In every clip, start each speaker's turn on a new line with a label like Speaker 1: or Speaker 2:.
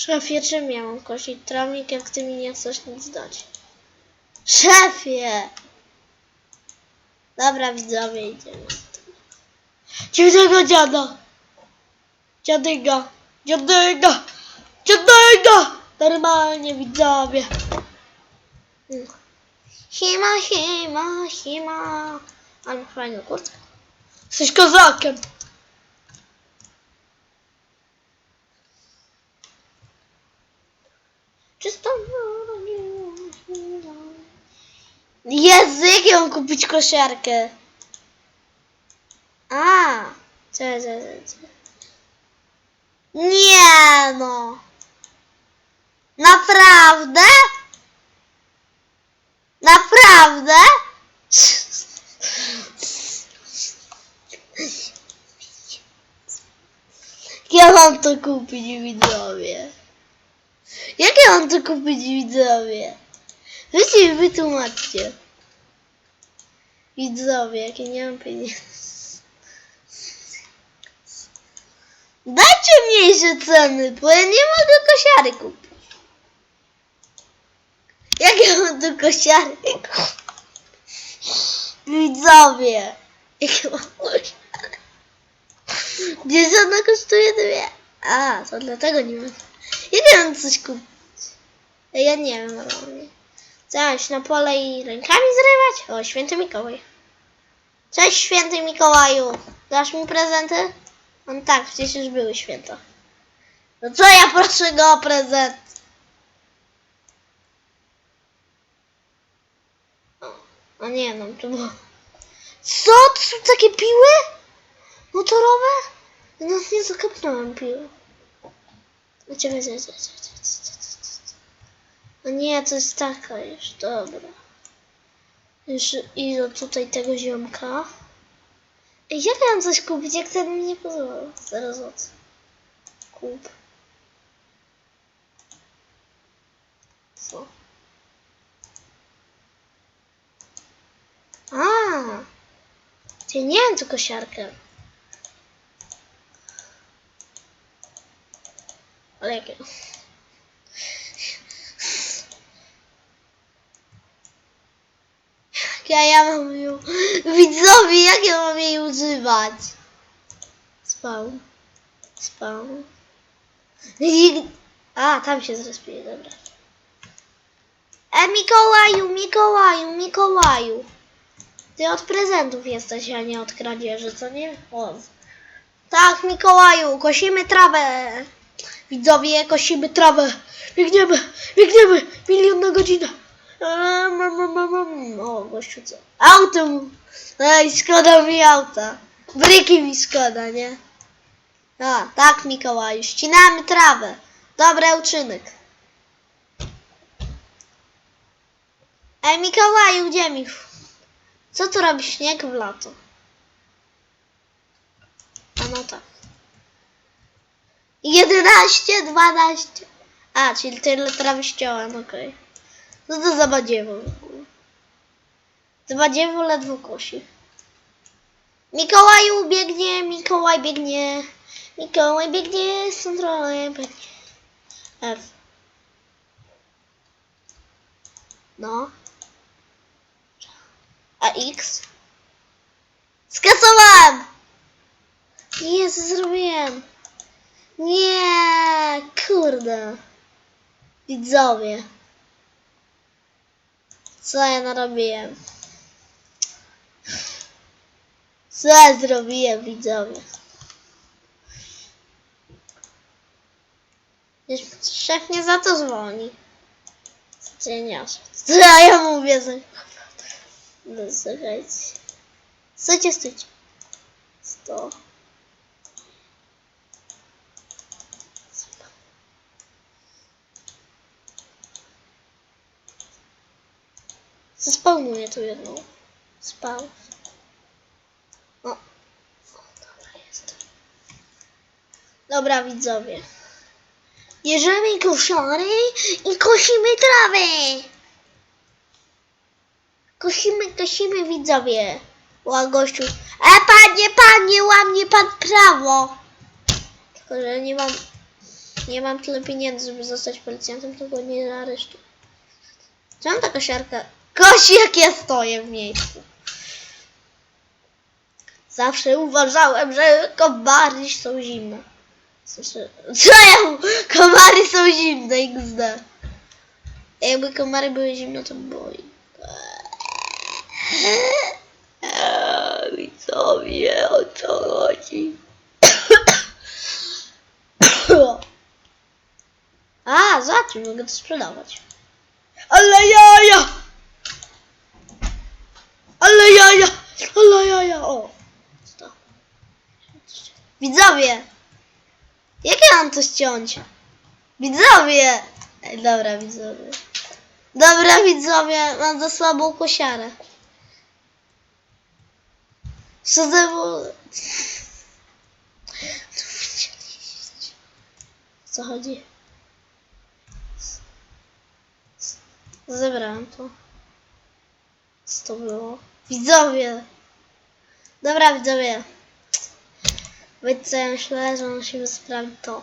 Speaker 1: Szefie, czym ja mam kosić trawnik, jak ty mi nie chcesz nic dać? Szefie! Dobra, widzowie, idziemy. Dziwnego dziada! Dziadyga! Dziadyga! Dziadyga! Normalnie, widzowie. Hima, hima, hima. Ale fajną kurtkę. Jesteś kozakiem. Czysto mam kupić kosiarkę? A, co, co, co, co? Nie no. Naprawdę? Naprawdę? Ja mam to kupić, widzowie. Jak ja mam to kupić, widzowie? Wiecie wytłumaczcie. Widzowie, jakie nie mam pieniędzy. Dajcie mniejsze ceny, bo ja nie mogę kosiary kupić. Jak ja mam tu kosiary? Widzowie, jak ja mam kosiary? Gdzieś ona kosztuje dwie. A, to dlatego nie mam. Jak ja coś kupić? Ja nie wiem normalnie. Coś na pole i rękami zrywać? O, święty Mikołaj. Cześć, święty Mikołaju. Dasz mi prezenty? On tak, przecież już były święta. No co ja proszę go o prezent? O, nie, no to było... Co? To są takie piły? Motorowe? No nie zakapnąłem piły. No czekaj, czekaj, czekaj, czekaj, czekaj. No nie, to jest taka już, dobra. Już idę tutaj tego ziomka. Ej, jak coś kupić, jak ten mi nie pozwala? Zaraz od. Kup. Co? A, Ty nie wiem, co kosiarkę. Ale jakie? Jak ja, ja mam ją... Widzowie, jak ja mam jej używać? Spał. Spał. I... A, tam się zrespiuje, dobra. E, Mikołaju, Mikołaju, Mikołaju. Ty od prezentów jesteś, a nie od kradzieży, co nie? O. Tak, Mikołaju, kosimy trawę. Widzowie, kosimy trawę. Biegniemy, biegniemy. Milion na godzinę. O, gościu co? Autem. Ej, szkoda mi auta. Bryki mi szkoda, nie? A, tak, Mikołaju. Ścinamy trawę. Dobry uczynek. Ej, Mikołaju, gdzie mi? Co tu robi śnieg w lato? A no tak. 11, 12. A, czyli tyle trawy ściąłem, okej. No to za badziewo. Za ledwo kosi. Mikołaju biegnie, Mikołaj biegnie. Mikołaj biegnie, z kontrolą biegnie. F. No. A X? Skasowałem! Jezu, zrobiłem. Nie, kurde. Widzowie. Co ja narobiłem? Co ja zrobiłem, widzowie? Szef mnie za to zwolni. Cieniarz. Co ja mówię za... No słuchajcie. Stójcie, stójcie. Sto. Zespawnuję tu jedną. Spał. O. o. Dobra, jest. Dobra, widzowie. Bierzemy koszary i kosimy trawę. Kosimy, kosimy, widzowie. Ła, gościu. E, panie, panie, łamie pan prawo. Tylko, że nie mam... nie mam tyle pieniędzy, żeby zostać policjantem, to go nie aresztuję. Czemu ta kosiarka? Kosi, jak ja stoję w miejscu. Zawsze uważałem, że komary są zimne. Co ja? Komary są zimne, XD. Jakby komary były zimne, to było... Eee, Widzowie, o co chodzi? A, zobacz, mogę to sprzedawać. Ale jaja! Ale jaja! Ale jaja! O! Co? Widzowie! Jak ja mam to ściąć? Widzowie! Ej, dobra, widzowie. Dobra, widzowie, mam za słabą kosiarę. Co za... Co chodzi? Zebrałem to. Co to było? Widzowie! Dobra, widzowie. Wiecie co, ja myślę, że musimy sprawdzić to.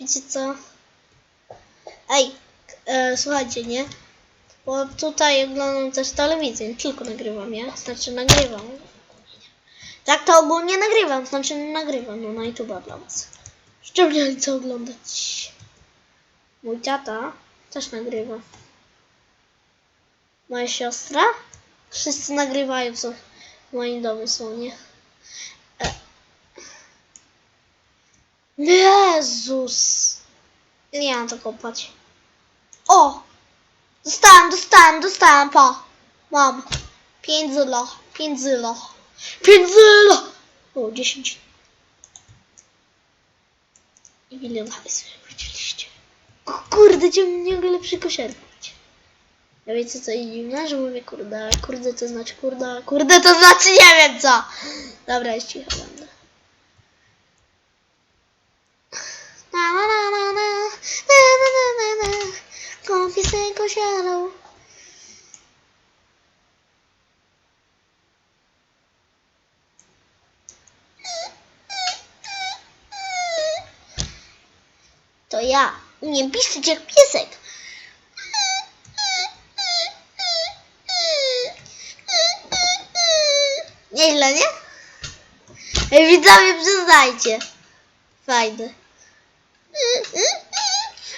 Speaker 1: Wiecie co? Ej, e, słuchajcie, nie? Bo tutaj oglądam też telewizję, tylko nagrywam, ja? Znaczy nagrywam. Tak to ogólnie nagrywam, znaczy nagrywam no, na YouTube'a dla was. Szczególnie co oglądać. Mój tata też nagrywa. Moja siostra? Wszyscy nagrywają, co w moim domu są, nie? E. Jezus! Nie mam to kopać. O! Dostałem, dostałem, dostałem, pa! Mam. Pięć zyla, pięć zyla. Pięć zyla! O, dziesięć. I milion hajsu wróciliście. K- Kurde, ciągnie lepszy kosiarkę. Ja wiecie co dziwne, że mówię kurde, kurde to znaczy kurde, kurde to znaczy nie wiem co. Dobra, jest cicho będę. Na na na na na, na na na na na, kąpię z kosiarą. To ja umiem pisać jak piesek. Nieźle, nie? Widzowie, przyznajcie. Fajne.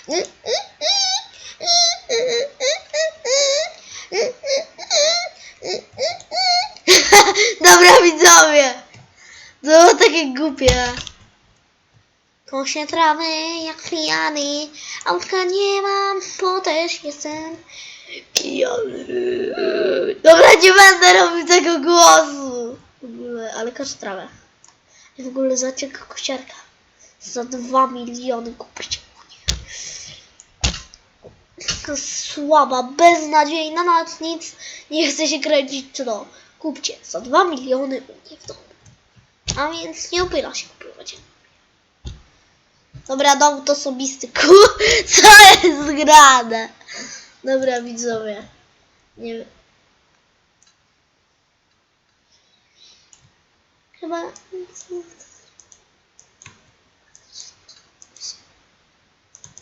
Speaker 1: Dobra, widzowie. To było takie głupie. Kosie trawy jak pijany, autka nie mam, bo też jestem pijany. Dobra, nie będę robił tego głosu. W ogóle, ale koszę trawę. I w ogóle zacieka kosiarka. Za dwa miliony kupić. Taka słaba, beznadziejna, nawet nic nie chce się kręcić, czy to. Kupcie za dwa miliony u mnie w domu. A więc nie opyla się. Dobra, dowód osobisty. Ku, co jest grane? Dobra, widzowie. Nie wiem. Chyba.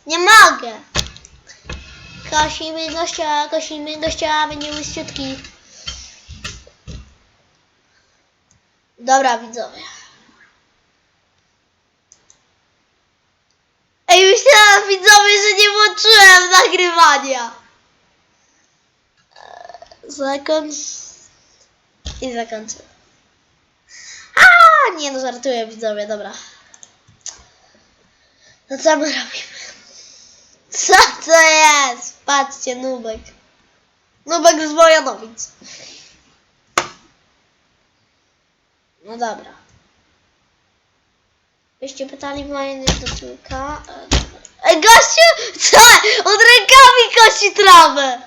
Speaker 1: Nie mogę. Kosimy gościa, kosimy gościa, będzie łyściutki. Dobra, widzowie. Ej, myślałam widzowie, że nie włączyłem nagrywania. Eee, Zakończ. I zakończę. A nie no, żartuję widzowie, dobra. No co my robimy? Co to jest? Patrzcie, Nubek. Nubek z Wojanowic. No dobra. Byście pytali moje do tyłka. e. Ej, gościu! Co? On rękami kosi trawę!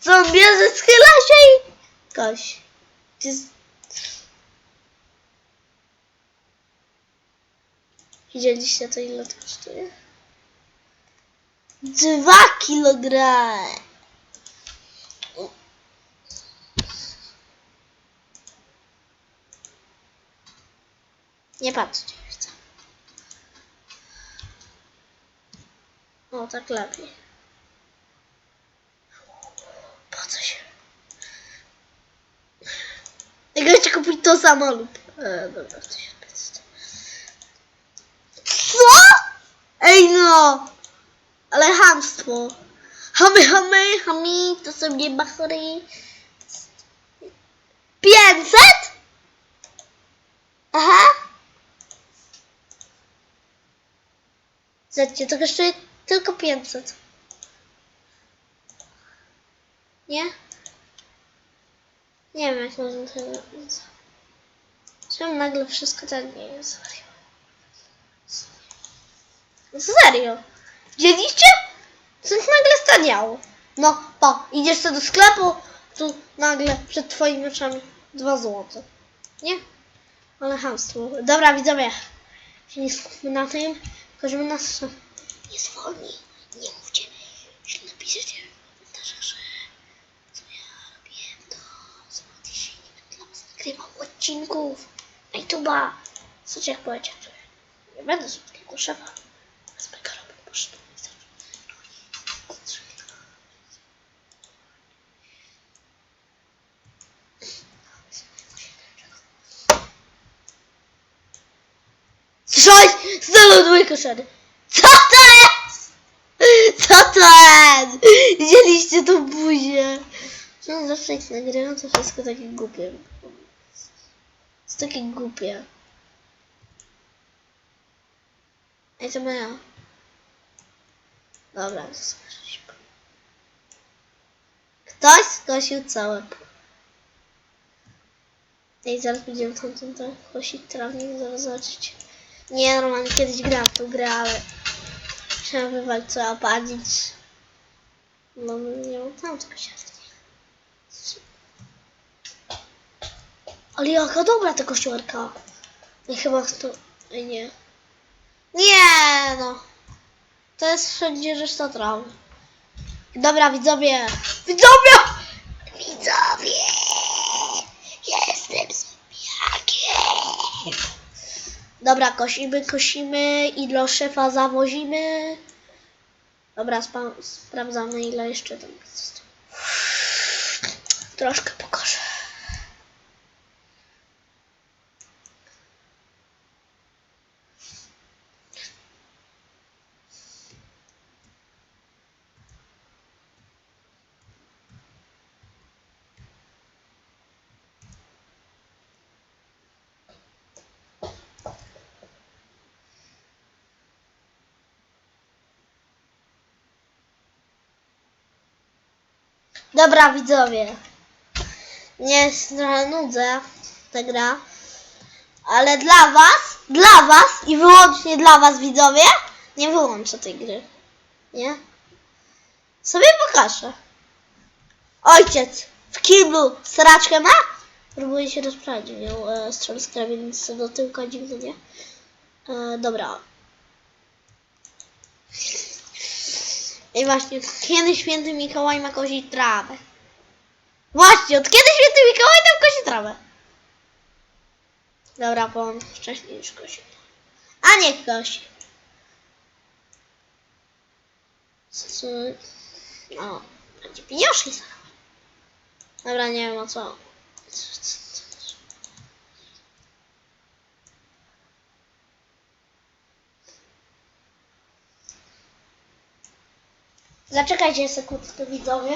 Speaker 1: Co on bierze, schyla się i... Jest... Widzieliście to ile to kosztuje? Dwa kilogramy. Nie patrzcie, O, tak lepiej. Po co się? Jak chcecie kupić to samo lub... E, dobra, to się. Co? Ej no! Ale hamstwo. Hamy, hamy, hamy, to są nie bachry. 500? Aha. Zobaczcie, to kosztuje tylko 500. Nie? Nie wiem jak można tego... Czemu nagle wszystko tak nie jest? Serio? Serio? Widzieliście? Coś nagle staniało. No, po, idziesz sobie do sklepu, tu nagle przed twoimi oczami 2 złote. Nie? Ale hamstwo. Dobra, widzowie. Się nie skupmy na tym, tylko żeby nas nie zwolni. Nie mówcie, źle napiszecie w komentarzach, że co ja robiłem, to zobaczcie się nie będę dla was nagrywał odcinków na YouTube'a. Co jak powiedział, że nie będę słodkiego szefa. Z mega robię poszedł. Słyszałeś? Znalazłem koszary. Co to jest? Co to jest? Widzieliście tą buzię? No zawsze jak nagrywam, to wszystko takie głupie. Jest takie głupie. Ej, to moja. Dobra, to zobaczyć. Ktoś skosił całe. Ej, zaraz będziemy tam kosić trawnik, zaraz zobaczycie. Nie, normalnie kiedyś grałam w tą trzeba wywalić co opalić. No nie mam tego siatki. Ale jaka dobra ta kościołka. I chyba to... Nie. Nie no. To jest wszędzie reszta trawy. Dobra, widzowie. Widzowie! Widzowie! Jestem zombiakiem. Dobra, kosimy, kosimy. Ile szefa zawozimy. Dobra, sprawdzamy ile jeszcze tam jest. Troszkę pokażę. Dobra, widzowie. Nie trochę nudzę ta gra. Ale dla was, dla was i wyłącznie dla was, widzowie, nie wyłączę tej gry. Nie? Sobie pokażę. Ojciec w kiblu sraczkę ma? Próbuję się rozprawić. Miał e, strzał z krawienicy do tyłka, dziwnie, nie? E, dobra. I właśnie, kiedy święty Mikołaj ma kosić trawę? Właśnie, od kiedy święty Mikołaj tam kosi trawę? Dobra, bo on wcześniej już kosi. A niech kosi. Co? No, będzie pieniążki zaraz. Dobra, nie wiem o co. Zaczekajcie sekundkę widzowie.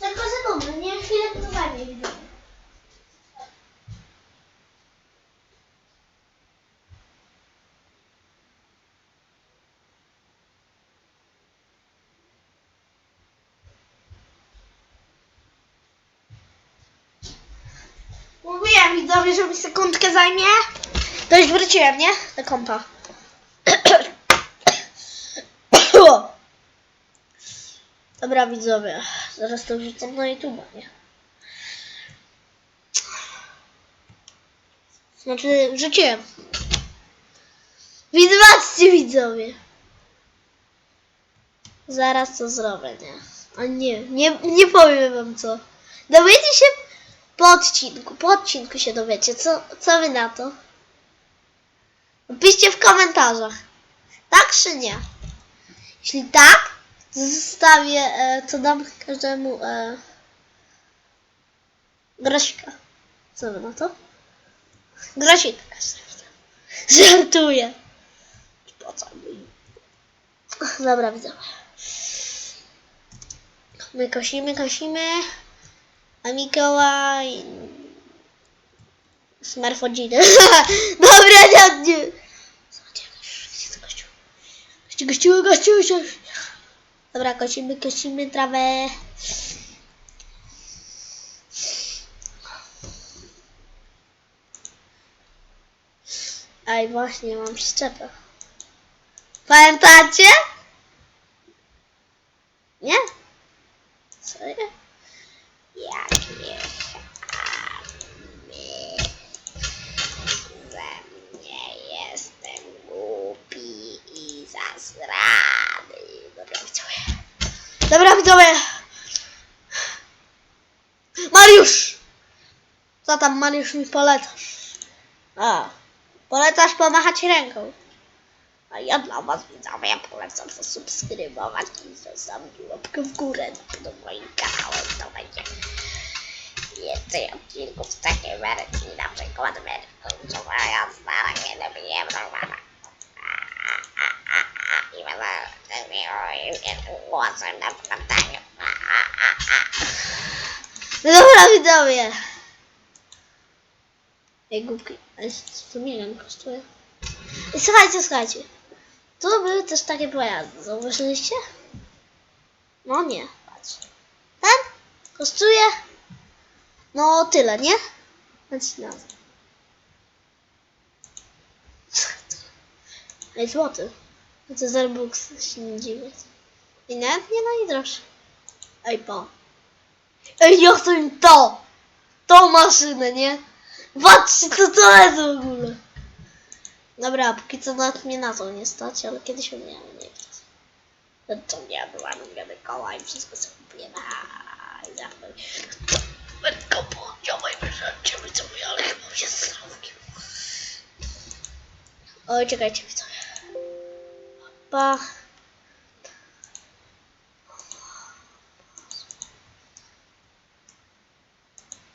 Speaker 1: Tylko sekundę, nie chwilę to zajmie widzowie. Mówiłem widzowie, że mi sekundkę zajmie. To już wróciłem, nie? Do kompa. Dobra widzowie, zaraz to wrzucam na YouTube, nie? Znaczy, wrzuciłem. Zobaczcie widzowie. Zaraz to zrobię, nie? A nie, nie, nie powiem wam co. Dowiecie się po odcinku, po odcinku się dowiecie. Co, co wy na to? Piszcie w komentarzach. Tak czy nie? Jeśli tak, zostawię, e, to dam każdemu e, grosika. Co wy na to? Grosika każdemu. Żartuję. Po co mi? Dobra, widzowie. My kosimy, kosimy. A Mikołaj... Smerfodziny. Dobra, nie, nie. Zobaczcie, gościu. Gościu, gościu, gościu, gościu. Dobra, kosimy, kosimy trawę. Ej, właśnie, mam przyczepę. Pamiętacie? Nie? Serio? Jak nie ze mnie jestem głupi i zasrany. Dobra, widzowie. Mariusz! Co tam, Mariusz, mi polecasz? A, polecasz pomachać ręką. A ja dla was widzowie polecam zasubskrybować i zostawić łapkę w górę pod moim kanałem. To będzie więcej odcinków z takiej wersji, na przykład wersji, że moja stara nie dobije browara. I będę głosem na spotkaniu. Dobra widzowie. Ej, głupki, ale to milion kosztuje. I słuchajcie, słuchajcie. Tu były też takie pojazdy, zauważyliście? No nie, patrz. Ten kosztuje no tyle, nie? No. Ej, złoty. No to za Robux się nie dziwię. I nawet nie najdroższy. Ej, po. Ej, ja chcę im to! Tą maszynę, nie? Patrzcie, co to jest w ogóle. Dobra, póki co nawet mnie na to nie stać, ale kiedyś mnie nie nie No to nie była lubiony koła i wszystko sobie kupiłem. Aaa, I zawsze tylko ciebie co mówię, ale chyba się zrobił. Oj, czekajcie, widzowie. Pa.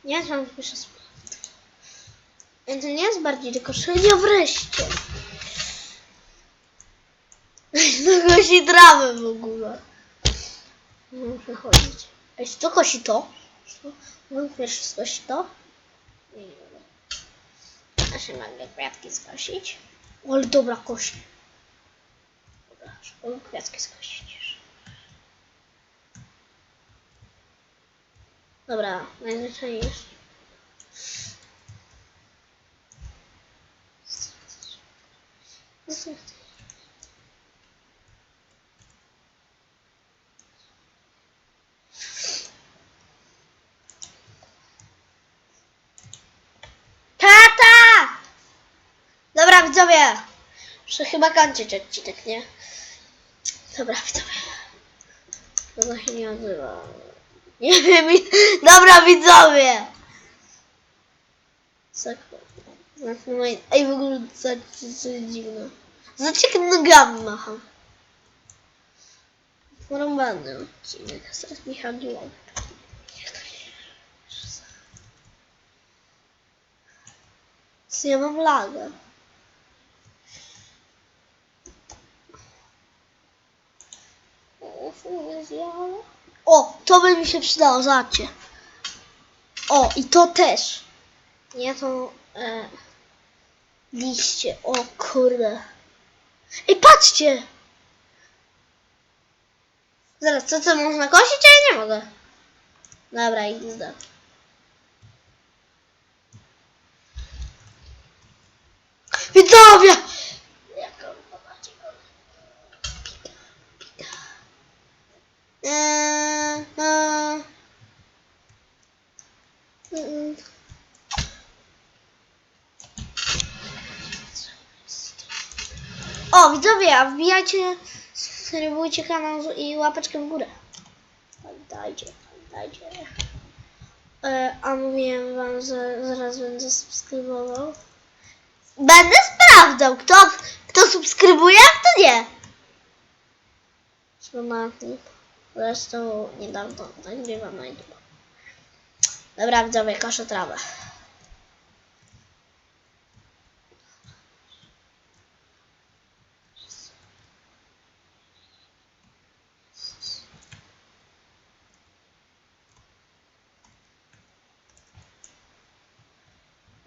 Speaker 1: Nie, tam piszę. To nie jest bardziej tylko szynia wreszcie. To kosi trawę w ogóle. Muszę chodzić. Ej, co kosi to? Co? No, pierwszy skosi to? Nie, wiem. A się mogę kwiatki skosić? Ale dobra kosi. Mogę kwiatki skosić. Dobra, najzwyczajniej. Tata! Dobra, widzowie. Muszę chyba kończyć odcinek, nie? Dobra, widzowie. Ona się nie odzywa. Nie wiem. Dobra, widzowie. Znaczy, moje... Ej, w ogóle co, co, co dziwne. Znaczy, jak nogami macham. Porąbany odcinek. Teraz mi chodziło. Ja mam lagę. O, to by mi się przydało, zobaczcie. O, i to też. Nie, to e, liście. O kurde. Ej, patrzcie! Zaraz, co co można kosić? A ja nie mogę. Dobra, XD. Widzowie! Jaka bardziej Eee, eee. Mm. O, widzowie, a wbijajcie, subskrybujcie kanał i łapeczkę w górę. Pamiętajcie, pamiętajcie. E, a mówiłem wam, że zaraz będę subskrybował. Będę sprawdzał, kto, kto subskrybuje, a kto nie. Szlomatnik. Zresztą niedawno nagrywam na YouTube. Dobra, widzowie, koszę trawę.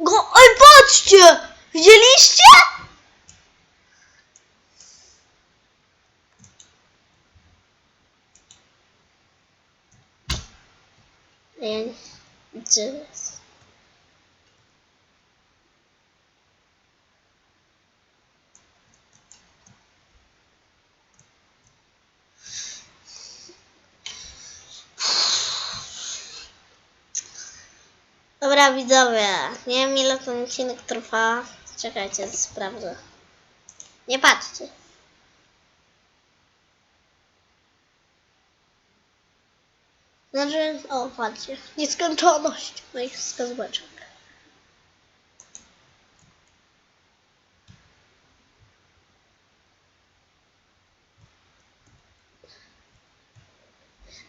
Speaker 1: Go, oj, patrzcie! Widzieliście? Nie, gdzie jest? Dobra nie wiem ile ten odcinek trwa. Czekajcie, sprawdzę. Nie patrzcie. Znaczy, o patrzcie, nieskończoność moich wskazóweczek.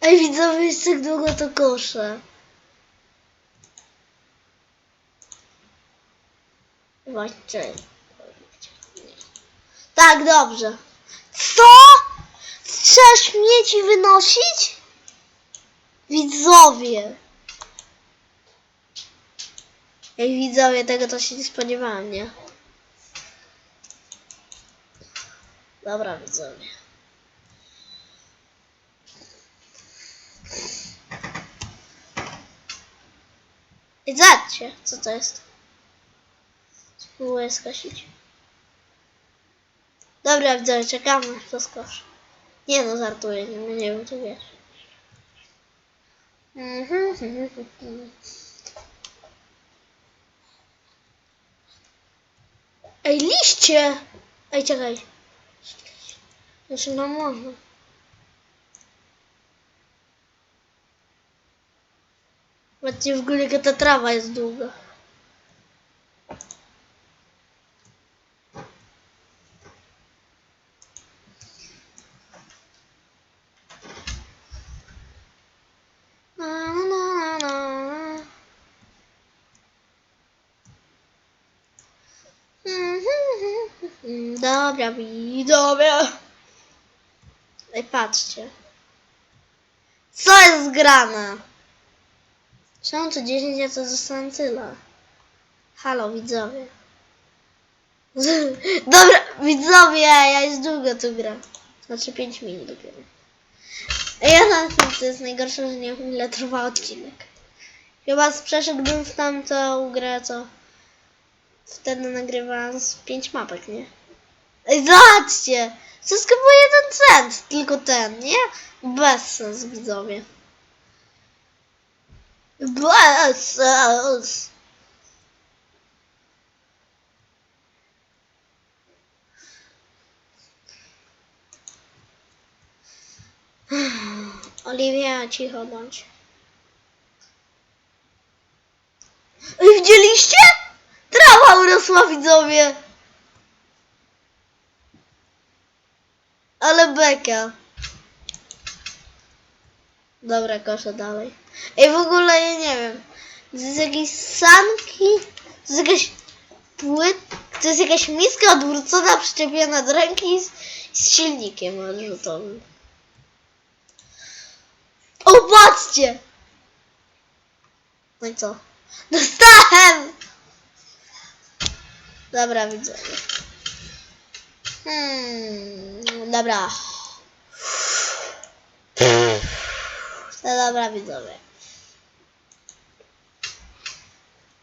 Speaker 1: Ej widzowie, jest tak długo to koszę. Właśnie. Tak, dobrze. Co? Trzeba śmieci wynosić? Widzowie. Ej, widzowie, tego to się nie spodziewałem, nie? Dobra, widzowie. I zobaczcie, co to jest. Spróbuję skosić. Dobra, widzowie, czekamy, to skosz. Nie no, żartuję, nie, nie wiem, czy wiesz. Mhm, mhm, mhm. Ej, liście! Ej, czekaj. Znaczy, no można. Zobaczcie w ogóle jaka ta trawa jest długa. Na, na, na, na, na. Mhm, Dobra, widzowie. Ej, patrzcie. Co jest grane? Czemu to 10, ja to zostałem tyle? Halo, widzowie. Dobra, widzowie, ja już długo tu gram. Znaczy 5 minut dopiero. Ej, Ja na to jest najgorsze, że nie wiem ile trwa odcinek. Chyba przeszedłbym w tamtą grę, co wtedy nagrywałam z 5 mapek, nie? Zobaczcie! Wszystko było jeden cent, tylko ten, nie? Bez sens, widzowie. Bez sens. Oliwia, cicho bądź. Widzieliście? Trawa urosła, widzowie. Ale beka. Dobra, koszę dalej. Ej, w ogóle ja nie wiem. To jest jakieś sanki, to jest jakaś płyt, to jest jakaś miska odwrócona, przyczepiona do ręki z, z silnikiem odrzutowym. O, patrzcie! No i co? Dostałem! Dobra, widzę. Hmm, dobra. No dobra, widzowie.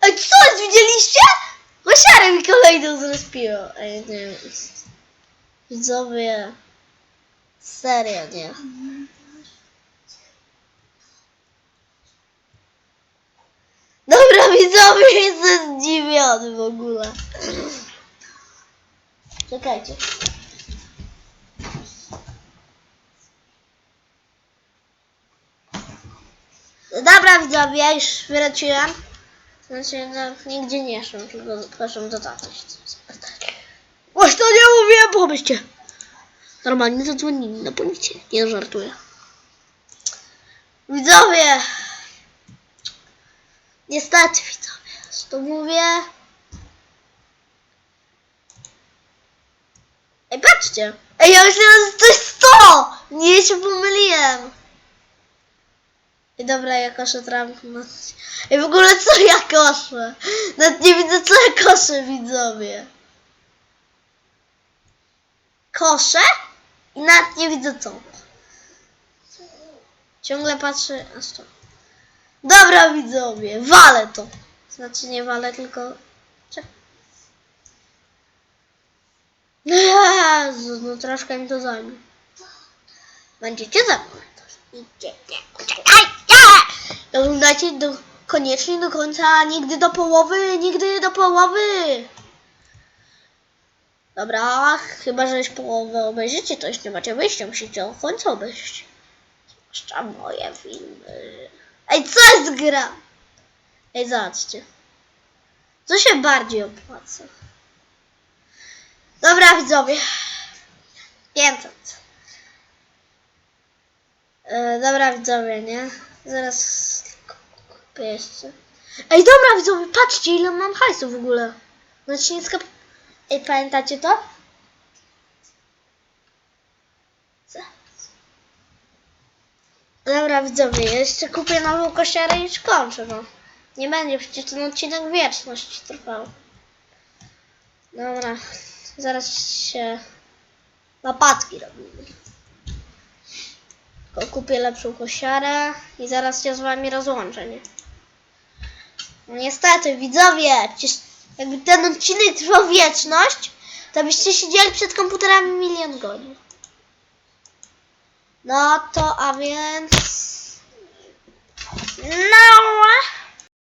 Speaker 1: Ej, co? Widzieliście? Łosiarę mi kolejną zrespiło. Ej, nie. Widzowie. Serio, nie. Dobra, widzowie, jestem zdziwiony w ogóle. Czekajcie. Dobra, widzowie, już wróciłem. Znaczy, no, nigdzie nie szłem, tylko proszę do taty. Właśnie nie mówiłem, bo byście normalnie zadzwonili na policję. Nie żartuję. Widzowie! Niestety, widzowie, to mówię. Ej, patrzcie! Ej, ja myślałem, że to jest 100! Nie, się pomyliłem. I dobra, ja koszę trampkę. I w ogóle co ja koszę? Nawet nie widzę co ja koszę, widzowie. Koszę? I nawet nie widzę co. Ciągle patrzę. A stop. Dobra, widzowie, walę to. Znaczy nie walę, tylko. Jezu, no troszkę mi to zajmie. Będziecie ze mną. Idziecie, uciekajcie! Oglądajcie do, koniecznie do końca, nigdy do połowy, nigdy do połowy. Dobra, chyba że połowę obejrzycie, to już nie macie wyjścia, musicie do końca obejrzeć. Zwłaszcza moje filmy. Ej, co jest gra? Ej, zobaczcie. Co się bardziej opłaca? Dobra, widzowie. 500. E, dobra, widzowie, nie? Zaraz kupię jeszcze. Ej, dobra, widzowie, patrzcie, ile mam hajsu w ogóle. Znaczy nie skap... Ej, pamiętacie to? Dobra, widzowie, jeszcze kupię nową kosiarę i już kończę, no. Nie będzie przecież ten odcinek wieczność trwał. Dobra, zaraz się łapadki robimy. Tylko kupię lepszą kosiarę i zaraz się z wami rozłączę, nie? No niestety, widzowie, jakby ten odcinek trwał wieczność, to byście siedzieli przed komputerami milion godzin. No to, a więc...